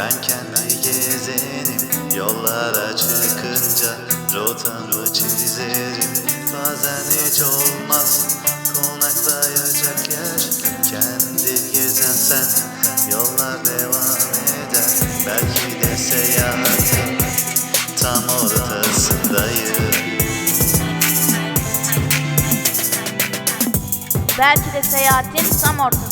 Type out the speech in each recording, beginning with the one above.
Ben kendi gezenim Yollara çıkınca Rotamı çizerim. Bazen hiç olmaz Konaklayacak yer. Kendi gezen sen Yollar devam eder. Belki de seyahatin Tam ortasındayım. Belki de seyahatin tam ortasındayım.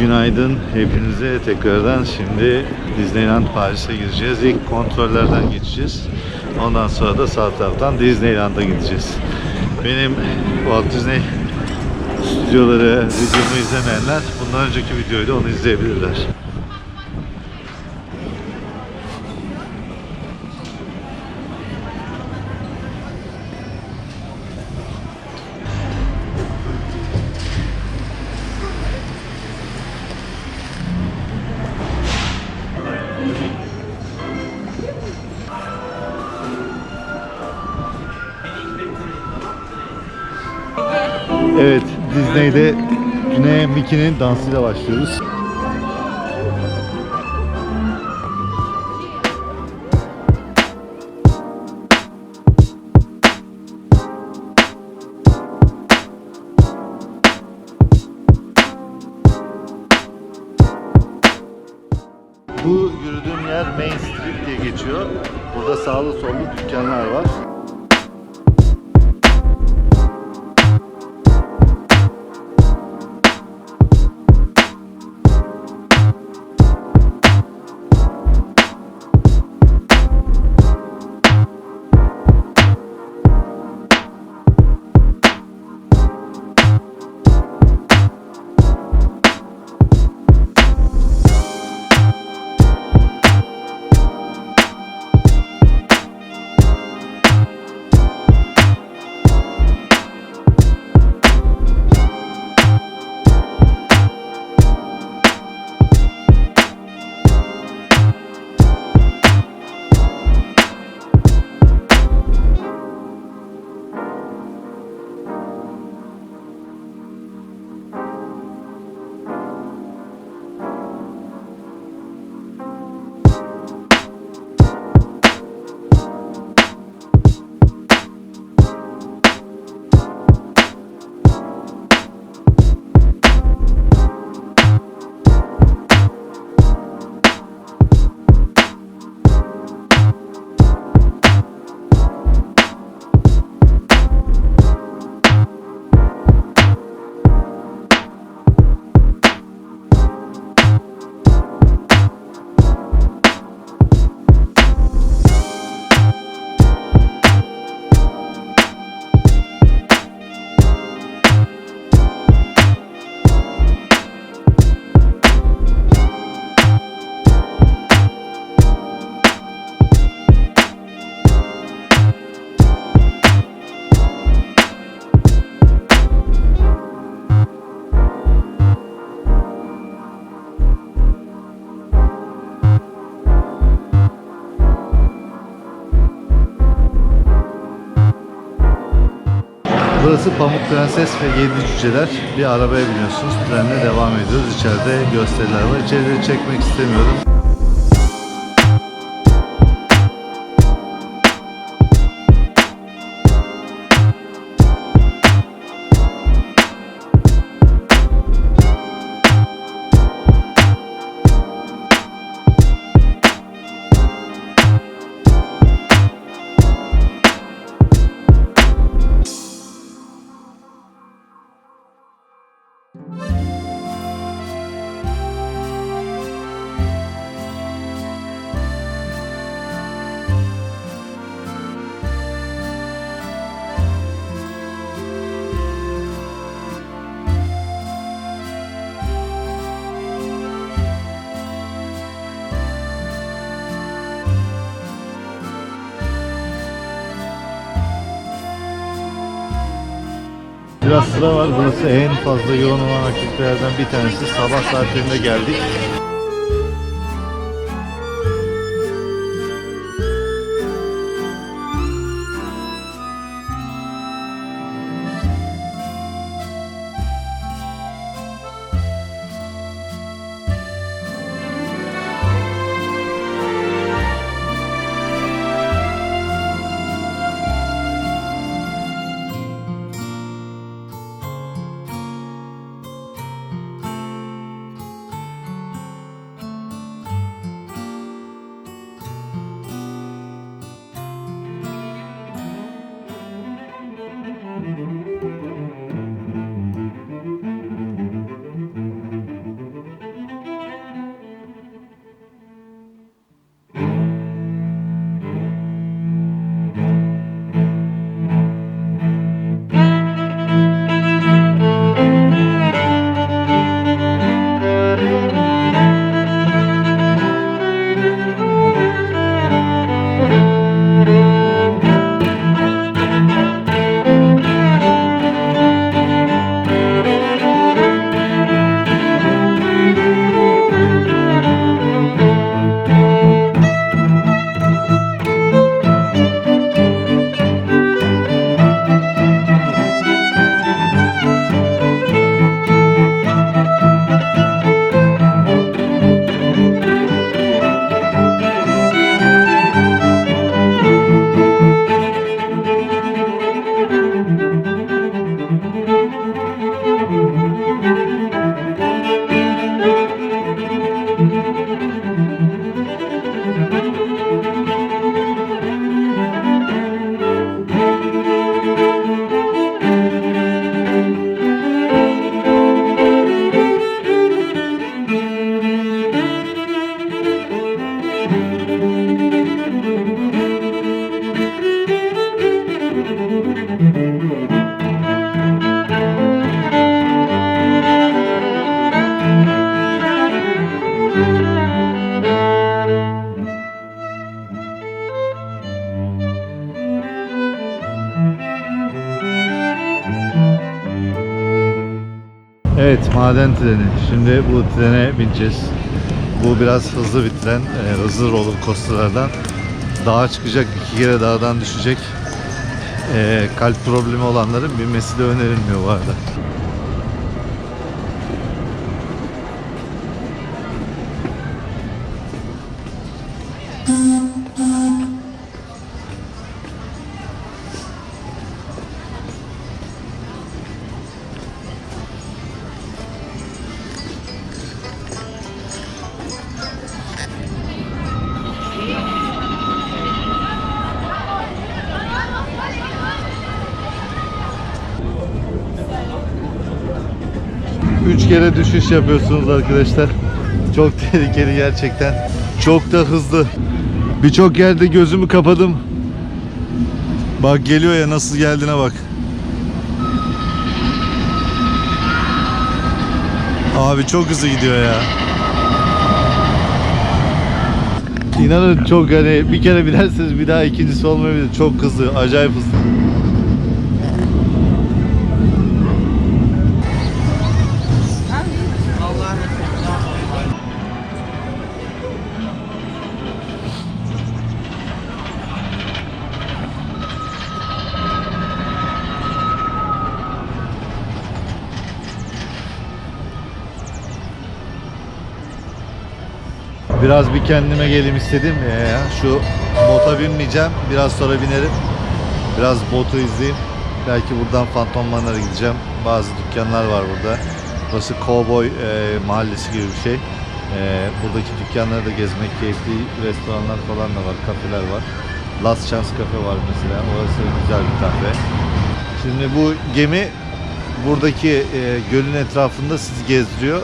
Günaydın hepinize tekrardan. Şimdi Disneyland Paris'e gireceğiz. İlk kontrollerden geçeceğiz. Ondan sonra da sağ taraftan Disneyland'a gideceğiz. Benim Walt Disney stüdyoları videomu izlemeyenler bundan önceki videoyu da onu izleyebilirler. Dansıyla başlıyoruz. Burası Pamuk Prenses ve Yedi Cüceler. Bir arabaya biniyorsunuz. Trenle devam ediyoruz. İçeride gösteriler var. İçerileri çekmek istemiyorum. Biraz sıra var. Burası en fazla yoğun olan aktivitelerden bir tanesi. Sabah saatlerinde geldik. Maden treni. Şimdi bu trene bineceğiz. Bu biraz hızlı bir tren. Ee, hızlı roller coasterlardan. Dağa çıkacak, iki kere dağdan düşecek. Ee, kalp problemi olanların binmesi de önerilmiyor bu arada. Kere düşüş yapıyorsunuz arkadaşlar. Çok tehlikeli gerçekten. Çok da hızlı. Birçok yerde gözümü kapadım. Bak geliyor ya nasıl geldiğine bak. Abi çok hızlı gidiyor ya. İnanın çok hani bir kere binerseniz bir daha ikincisi olmayabilir. Çok hızlı, acayip hızlı. Biraz bir kendime geleyim istedim. Ee, şu bota binmeyeceğim. Biraz sonra binerim. Biraz botu izleyeyim. Belki buradan Phantom Manor'a gideceğim. Bazı dükkanlar var burada. Burası Cowboy e, mahallesi gibi bir şey. E, buradaki dükkanları da gezmek keyifli. Restoranlar falan da var, kafeler var. Last Chance Cafe var mesela. Orası güzel bir kafe. Şimdi bu gemi buradaki e, gölün etrafında sizi gezdiriyor.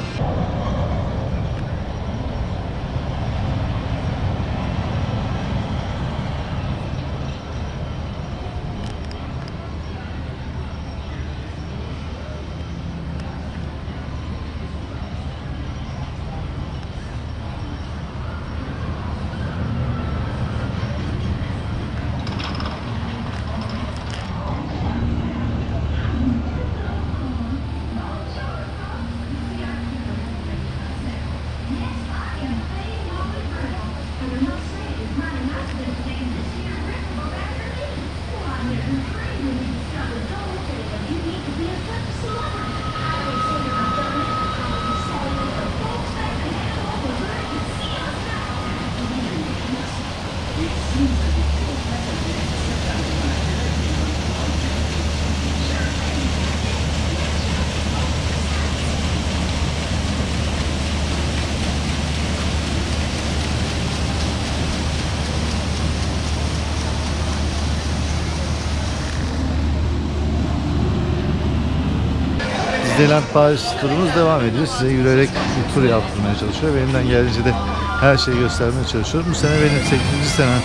Disneyland Paris turumuz devam ediyor. Size yürüyerek bir tur yaptırmaya çalışıyorum. Elimden geldiğince de her şeyi göstermeye çalışıyorum. Bu sene benim 8. sene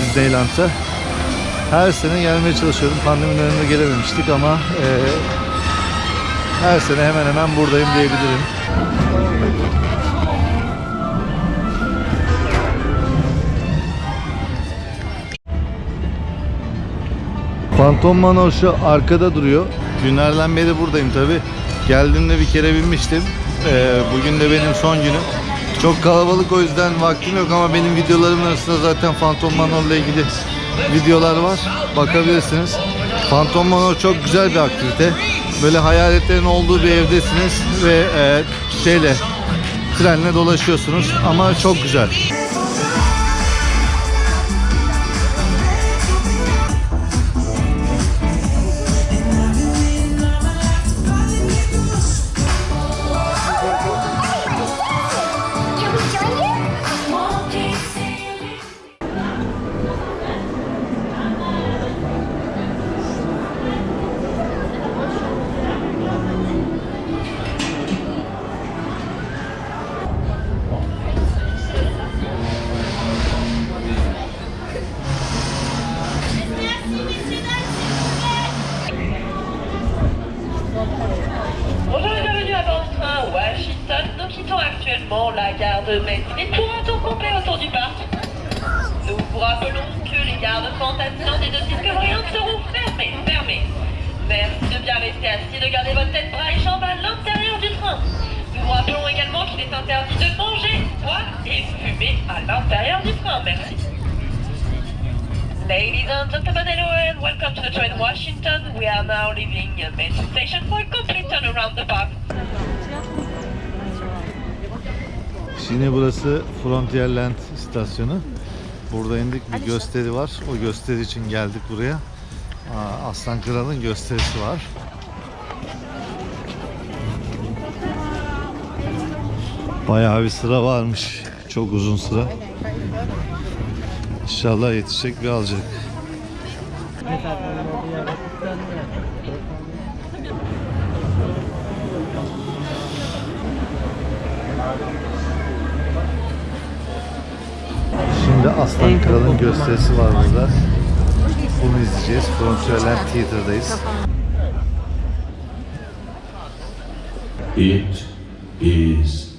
Disneyland'a. Her sene gelmeye çalışıyorum. Pandemi döneminde gelememiştik ama e, her sene hemen hemen buradayım diyebilirim. Phantom Manor şu arkada duruyor. Günlerden beri buradayım tabi. Geldiğimde bir kere binmiştim. Ee, bugün de benim son günüm. Çok kalabalık o yüzden vaktim yok ama benim videolarımın arasında zaten Phantom Manor ile ilgili videolar var. Bakabilirsiniz. Phantom Manor çok güzel bir aktivite. Böyle hayaletlerin olduğu bir evdesiniz ve e, şeyle trenle dolaşıyorsunuz ama çok güzel. Boire et fumer à l'intérieur du train. Merci. Ladies and gentlemen, hello and welcome to the train Washington. We are now leaving Mason Station for a complete turn around the park. Şimdi burası Frontierland istasyonu. Burada indik bir gösteri var. O gösteri için geldik buraya. Aslan Kral'ın gösterisi var. Bayağı bir sıra varmış. Çok uzun sıra. İnşallah yetişecek bir alacak. Şimdi Aslan Kral'ın gösterisi var burada. Bunu izleyeceğiz. Frontierland Theater'dayız. It is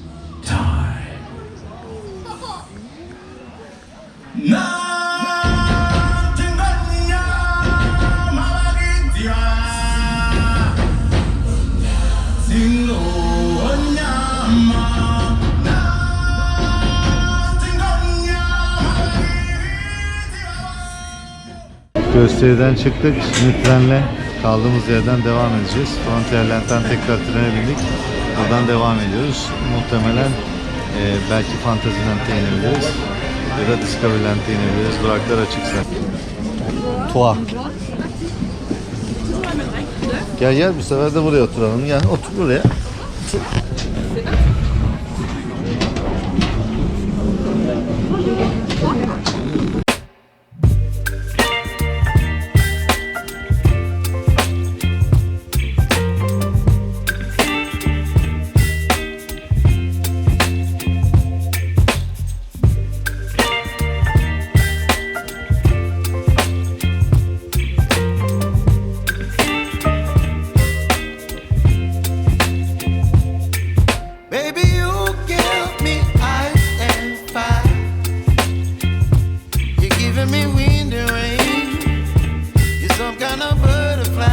Gösteriden çıktık. Şimdi trenle kaldığımız yerden devam edeceğiz. Frontierland'den tekrar trene bindik. Oradan devam ediyoruz. Muhtemelen e, belki Fantasyland'e inebiliriz. Ya da Discoveryland'e inebiliriz. Duraklar açıksa. Tuğa. Gel gel bu sefer de buraya oturalım. Gel otur buraya. Kind of butterfly.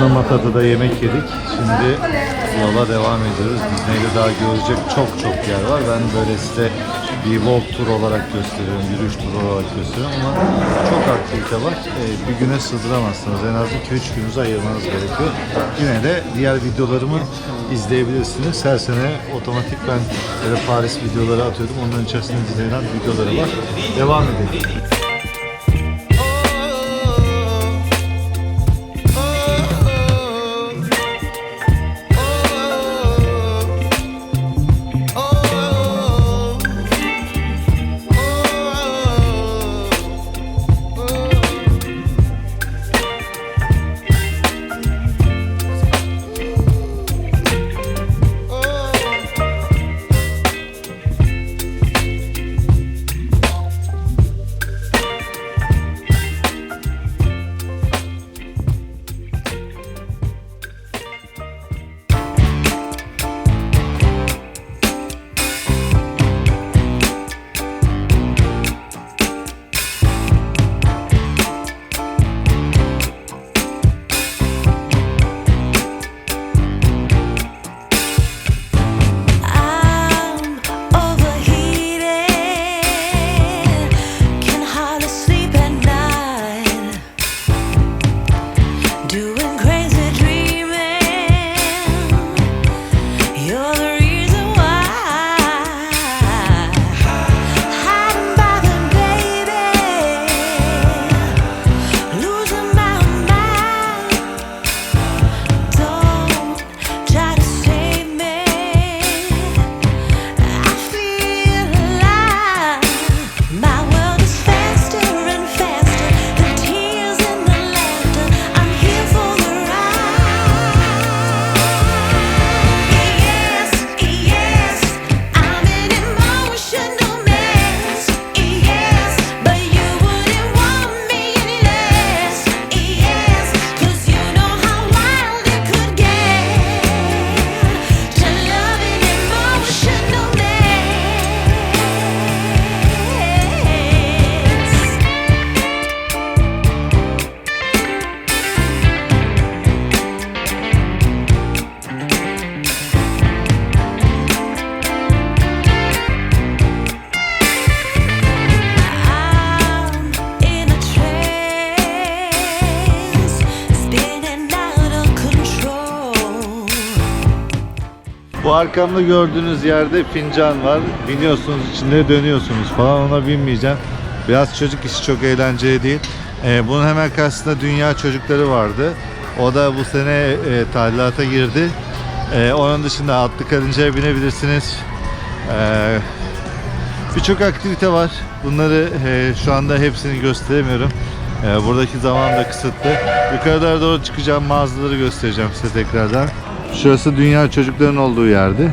Evet, Hakuna Mata'da yemek yedik. Şimdi yola devam ediyoruz. Disney'de daha görecek çok çok yer var. Ben böyle size bir walk tur olarak gösteriyorum, yürüyüş turu olarak gösteriyorum ama çok aktivite var. Ee, bir güne sığdıramazsınız. En az 2-3 gününüzü ayırmanız gerekiyor. Yine de diğer videolarımı izleyebilirsiniz. Her sene otomatik ben böyle Paris videoları atıyorum. Onların içerisinde Disneyland videoları var. Devam edelim. Arkamda gördüğünüz yerde fincan var. Biniyorsunuz içinde dönüyorsunuz falan ona binmeyeceğim. Biraz çocuk işi çok eğlenceli değil. Ee, bunun hemen karşısında dünya çocukları vardı. O da bu sene e, tadilata girdi. Ee, onun dışında atlı karıncaya binebilirsiniz. Ee, Birçok aktivite var. Bunları e, şu anda hepsini gösteremiyorum. E, buradaki zaman da kısıtlı. Yukarılara doğru çıkacağım mağazaları göstereceğim size tekrardan. Şurası dünya çocukların olduğu yerdi.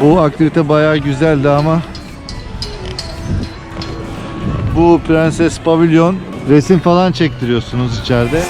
Bu aktivite bayağı güzeldi ama bu Prenses Pavilion resim falan çektiriyorsunuz içeride.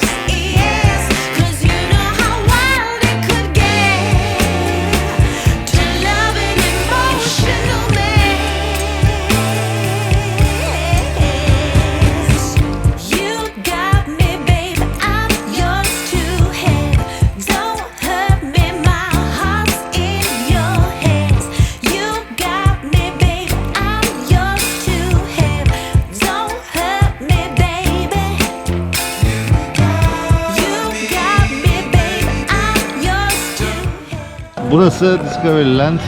Burası Discoveryland.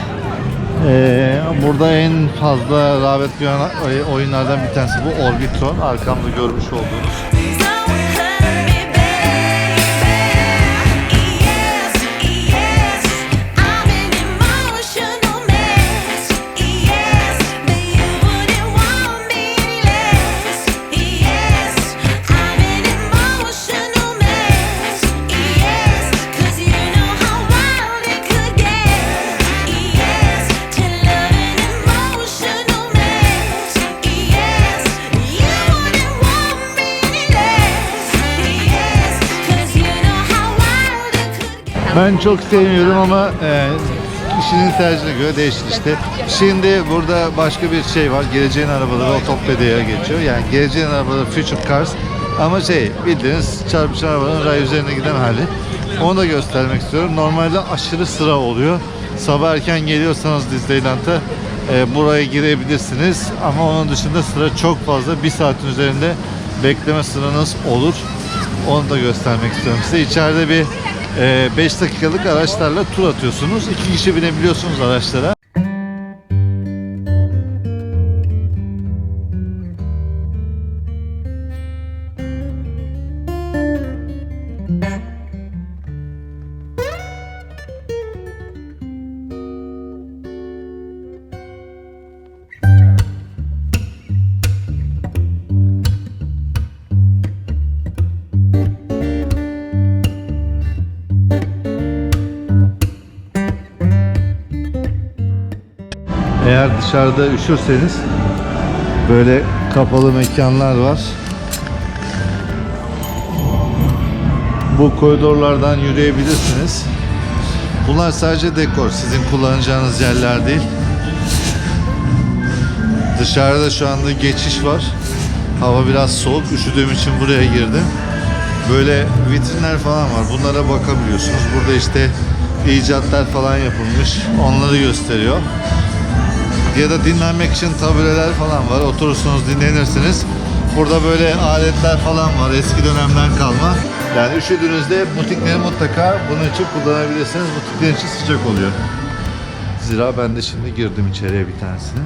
Ee, burada en fazla rağbet gören oyunlardan bir tanesi bu Orbitron. Arkamda görmüş olduğunuz. Ben çok sevmiyorum ama e, kişinin tercihine göre değişir işte. Şimdi burada başka bir şey var. Geleceğin arabaları Otopedia'ya geçiyor. Yani geleceğin arabaları Future Cars. Ama şey bildiğiniz çarpışan arabanın ray üzerine giden hali. Onu da göstermek istiyorum. Normalde aşırı sıra oluyor. Sabah erken geliyorsanız Disneyland'a e, buraya girebilirsiniz. Ama onun dışında sıra çok fazla. Bir saatin üzerinde bekleme sıranız olur. Onu da göstermek istiyorum size. İçeride bir 5 dakikalık araçlarla tur atıyorsunuz. İki kişi binebiliyorsunuz araçlara. Eğer dışarıda üşürseniz böyle kapalı mekanlar var. Bu koridorlardan yürüyebilirsiniz. Bunlar sadece dekor. Sizin kullanacağınız yerler değil. Dışarıda şu anda geçiş var. Hava biraz soğuk. Üşüdüğüm için buraya girdim. Böyle vitrinler falan var. Bunlara bakabiliyorsunuz. Burada işte icatlar falan yapılmış. Onları gösteriyor ya da dinlenmek için tabureler falan var. Oturursunuz, dinlenirsiniz. Burada böyle aletler falan var eski dönemden kalma. Yani üşüdüğünüzde butikleri mutlaka bunun için kullanabilirsiniz. Butikler için sıcak oluyor. Zira ben de şimdi girdim içeriye bir tanesine.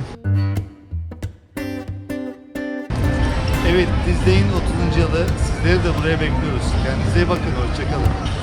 Evet, Disney'in 30. yılı. Sizleri de buraya bekliyoruz. Kendinize iyi bakın, hoşçakalın.